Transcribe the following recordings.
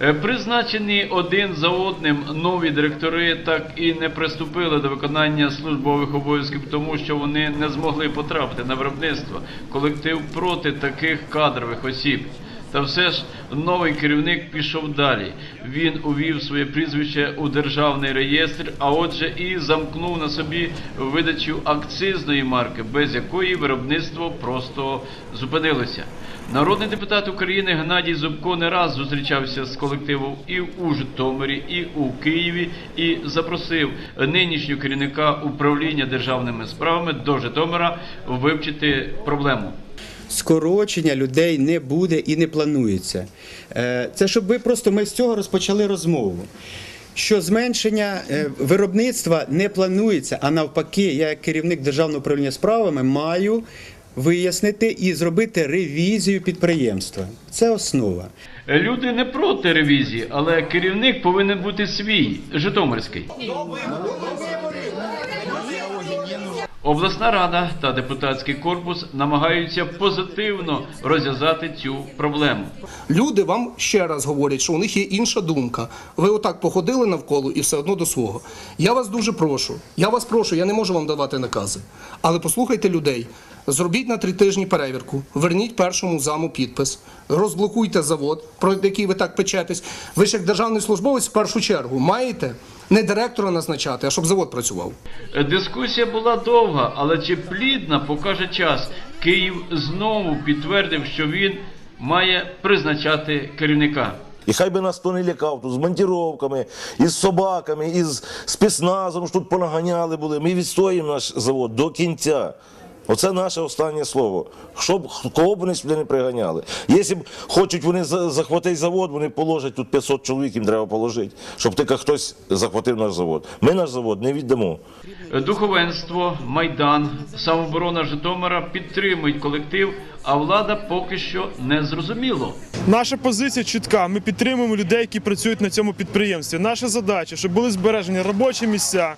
Е, Призначені один за одним нові директори так і не приступили до виконання службових обов'язків, тому що вони не змогли потрапити на виробництво. Колектив проти таких кадрових осіб. Та все ж новий керівник пішов далі. Він увів своє прізвище у державний реєстр, а отже, і замкнув на собі видачу акцизної марки, без якої виробництво просто зупинилося. Народний депутат України Геннадій Зубко не раз зустрічався з колективом і у Житомирі, і у Києві, і запросив нинішнього керівника управління державними справами до Житомира вивчити проблему. Скорочення людей не буде і не планується. Е, Це щоб ви просто ми з цього розпочали розмову. Що зменшення е, виробництва не планується, а навпаки, я як керівник державного управління справами маю вияснити і зробити ревізію підприємства. Це основа. Люди не проти ревізії, але керівник повинен бути свій, Житомирський. Обласна рада та депутатський корпус намагаються позитивно розв'язати цю проблему. Люди вам ще раз говорять, що у них є інша думка. Ви отак походили навколо і все одно до свого. Я вас дуже прошу. Я вас прошу, я не можу вам давати накази. Але послухайте людей. Зробіть на три тижні перевірку, верніть першому заму підпис, розблокуйте завод, про який ви так печетесь. Ви ж як державний службовець в першу чергу маєте не директора назначати, а щоб завод працював. Дискусія була довга, але чи плідна покаже час. Київ знову підтвердив, що він має призначати керівника. І хай би нас хто не лякав тут з монтіровками, із собаками, із спецназом, що тут понаганяли були. Ми відстоїмо наш завод до кінця. Оце наше останнє слово. Щоб кого б вони сюди не приганяли. Якщо б хочуть вони за- захватити завод, вони положать тут 500 чоловік, їм треба положити, щоб тільки хтось захватив наш завод. Ми наш завод не віддамо. Духовенство, Майдан, самооборона Житомира підтримують колектив, а влада поки що не зрозуміло. Наша позиція чітка. Ми підтримуємо людей, які працюють на цьому підприємстві. Наша задача, щоб були збережені робочі місця,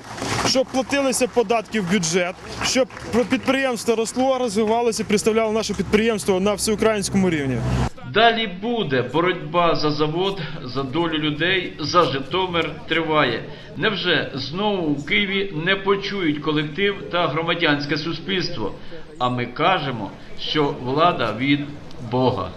щоб платилися податки в бюджет, щоб підприємство росло, розвивалося, представляло наше підприємство на всеукраїнському рівні. Далі буде боротьба за завод, за долю людей, за Житомир триває. Невже знову у Києві не почують колектив та громадянське суспільство? А ми кажемо, що влада від Бога.